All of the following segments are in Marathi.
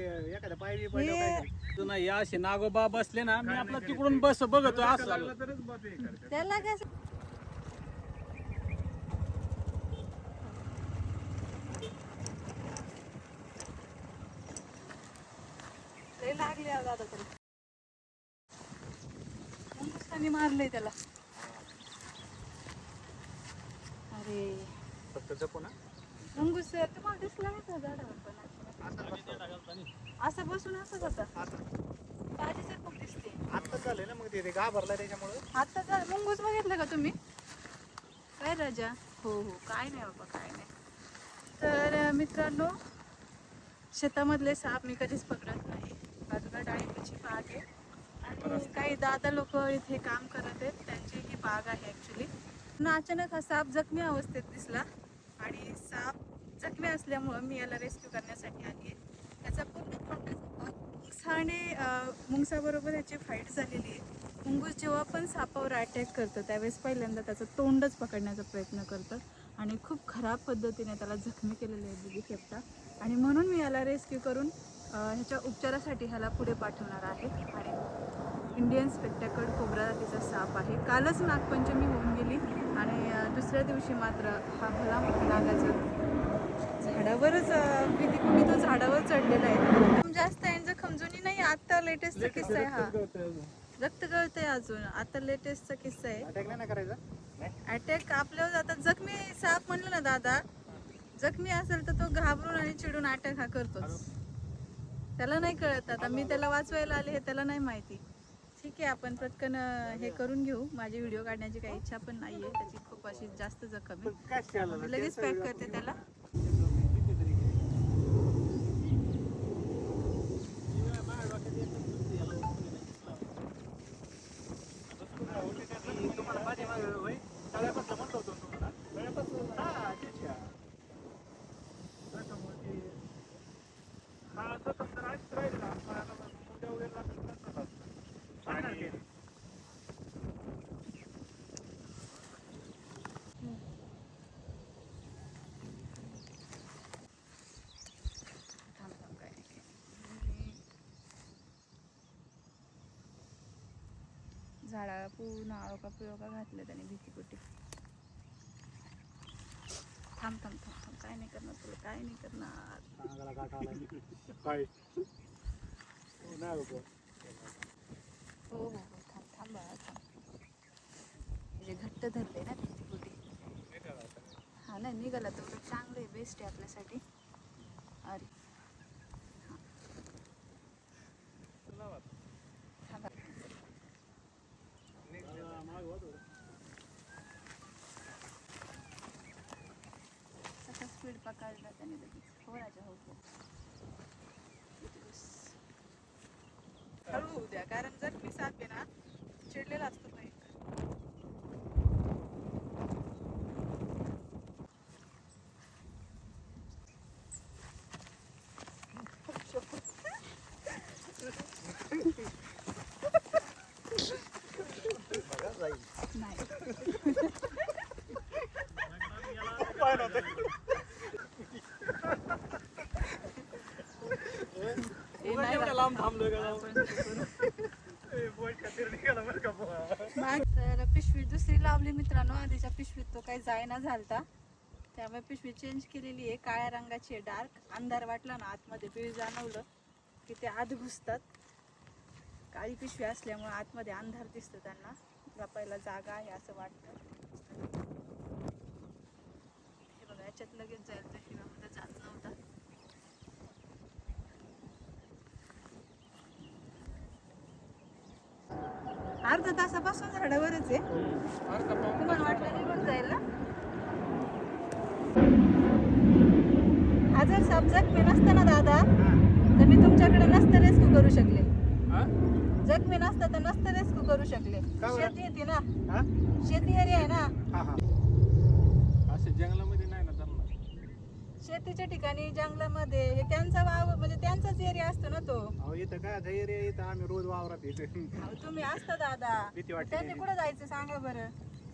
बी पडलं हे पाहिजे. तू नाही असे नागोबा बसले ना मी आपला तिकडून बस बघतो असं झालं. तरच हे करतात. त्याला काय लय लागले आज आता तरी मुंगुसाने मारलंय त्याला अरे फक्त जपू ना मुंगूस तुम्हाला दिसला नाही का झाडावर पण असं बसून असंच होता ताजीच खूप दिसते. आता झालंय ना मग ते ते घाबरला त्याच्यामुळं आता तर मुंगूस बघितलं का तुम्ही? काय राजा? हो हो काय नाही बाबा काय नाही. तर मित्रांनो शेतामधले साप मी कधीच पकडत नाही. बाजूला डाळिंबाची बाग आहे. आणि काही दादा लोक इथे काम करत आहेत. त्यांची ही बाग आहे ॲक्च्युली अचानक हा साप जखमी अवस्थेत दिसला आणि साप जखमी असल्यामुळं मी याला रेस्क्यू करण्यासाठी आली आहे. त्याचा पूर्ण मुंगसाने मुंगसाबरोबर याची फाईट झालेली आहे. मुंगूस जेव्हा पण सापावर अटॅक करतं त्यावेळेस पहिल्यांदा त्याचं तोंडच पकडण्याचा प्रयत्न करतं आणि खूप खराब पद्धतीने त्याला जखमी केलेली आहे बिबी खेपटा आणि म्हणून मी याला रेस्क्यू करून ह्याच्या उपचारासाठी ह्याला पुढे पाठवणार आहे. आणि इंडियन स्पेक्टॅकड कोबरा जातीचा साप आहे. कालच नागपंचमी होऊन गेली आणि दुसऱ्या दिवशी मात्र हा भला नागाचा झाडावरच भीती कुणी तो झाडावर चढलेला आहे. जास्त यांचं खमजुनी नाही आता लेटेस्टचा किस्सा आहे हा. रक्त गळतंय अजून. आता लेटेस्टचा किस्सा आहे. अटॅक नाही ना करायचा? नाही अटॅक आपल्यावर आता जखमी साप म्हणलं ना दादा जखमी असेल तर तो घाबरून आणि चिडून अटॅक हा करतोच. त्याला नाही कळत आता. मी त्याला वाचवायला आले हे त्याला नाही माहिती. ठीक आहे आपण पटकन हे करून घेऊ. माझी व्हिडिओ काढण्याची काही इच्छा पण नाहीये. त्याची खूप अशी जास्त जखम आहे. मी लगेच पॅक करते त्याला तुम्हाला पाठीमागे होय, तळ्यापासून म्हणलं होतं ना तुम्हाला. तळ्यापासून? हा, तेच का. त्याच्यामुळे ते- हा, सतत जर असंच राहिलं ना, पायाला वगैरे थांब थांब काय झाडाला पूर्ण आळोका पिळोका घातलं त्याने भीतीपोटी. थांब थांब थांब थांब काय नाही करणार तुला काय नाही करणार अंगाला काटा आलाय. काय? हो, नाही. हो हो हो थांब थांब बाळा थांब म्हणजे घट्ट धरले ना भीतीपोटी हा नाही निघाला तर चांगलं आहे बेस्ट आहे आपल्यासाठी अरे थांबा हा, मागं हो थोडं. कसा स्पीड पकडला त्याने लगेच हो राजा हो हो हळू उद्या कारण जर मी साथ ना चिडलेला असतो तो एक नाही पाय नव्हतं. हे नाही एवढ्या लांब थांबलोय तर पिशवी दुसरी लावली मित्रांनो आधीच्या पिशवीत तो काही जायना झालता. त्यामुळे पिशवी चेंज केलेली आहे. काळ्या रंगाची आहे डार्क अंधार वाटला ना आतमध्ये पिळ जाणवलं की ते आत घुसतात. काळी पिशवी असल्यामुळे आतमध्ये अंधार दिसतं त्यांना. लपायला जागा आहे असं वाटतं. हे बघा याच्यात लगेच जाईल तर शिवामध्ये जात नव्हता. अर्धा तासापासून झाडावरच आहे. तुम्हाला वाटलं निघून जाईल ना? हा जर जखमी नसता ना दादा तर मी तुमच्याकडे नसतं रेस्क्यू करू शकले. जखमी नसतं तर नसतं रेस्क्यू करू शकले? शेती येते ना? शेती एरिया आहे ना. असे जंगलामध्ये शेतीच्या ठिकाणी जंगलामध्ये हे त्यांचा वाव म्हणजे त्यांचाच एरिया असतो ना तो. अहो, इथं काय धैर्य इथं? आम्ही रोज वावरात येतो. अहो, तुम्ही असता दादा. भीती वाटते. त्यांनी कुठे जायचं सांगा बरं?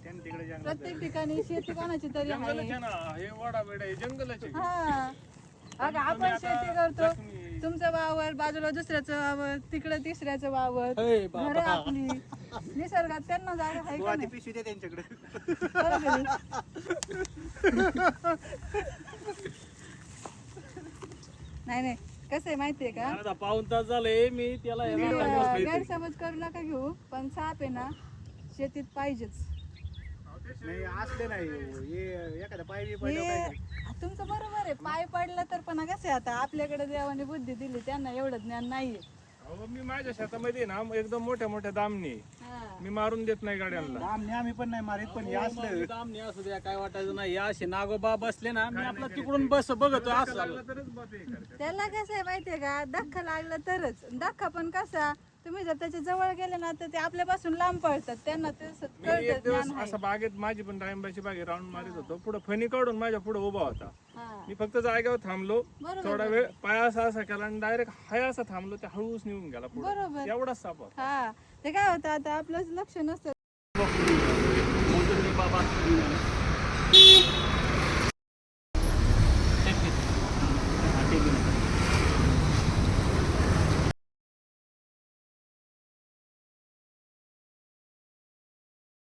त्यांनी तिकडे जंगलात प्रत्येक ठिकाणी शेती कोणाची तरी आहे. ना हे वाडा बेडा हे जंगलच आहे. हा. अगं आपण शेती करतो. तुमचं वावर बाजूला दुसऱ्याचं वावर तिकडे तिसऱ्याचं वावर. घर आपली. निसर्गात त्यांना जागा आहे का नाही? पिशवी त्यांच्याकडे. बरोबर आहे. नाही नाही. कसं आहे माहितीये का? अर्धा पाऊन तास झालंय मी त्याला हे बसलोय. इथे. गैरसमज करू नका घेऊ पण साप आहे ना शेतीत पाहिजेच. नाही असले हे पडलं हे तुमचं बरोबर आहे. पाय पडलं तर पण कसं आहे आता? आपल्याकडे देवाने बुद्धी दिली त्यांना एवढं ज्ञान नाहीये. अहो मी माझ्या शेतामध्ये ना एकदम मोठ्या मोठ्या दामनी हा. मी मारून देत नाही गाड्यांना. आम्ही आम्ही पण नाही मारित पण हे असलं नाही असू द्या काय वाटायचं नाही. या असे नागोबा बसले ना मी आपला तिकडून बस बघतो असं. लागलं तरच करतात. त्याला कसं आहे माहितीये का? धक्का लागला तरच. धक्का पण कसा? तुम्ही जर त्याच्याजवळ गेले ना तर ते आपल्यापासून लांब पळतात. त्यांना ते स- मी एक कळतं दिवस ज्ञान आहे. असं बागेत माझी पण डाळिंबाची बागे राऊंड मारित होतो. पुढे फणी काढून माझ्या पुढे उभा होता. हा. मी फक्त जागेवर थांबलो. बरोबर, थोडा वेळ पाय असा असा केला आणि डायरेक्ट हाय असा थांबलो. ते हळूच निघून गेला पुढे. बरोबर. एवढाच साप होता. हा. ते काय होतं आता आपलंच लक्ष नसतं. बाबा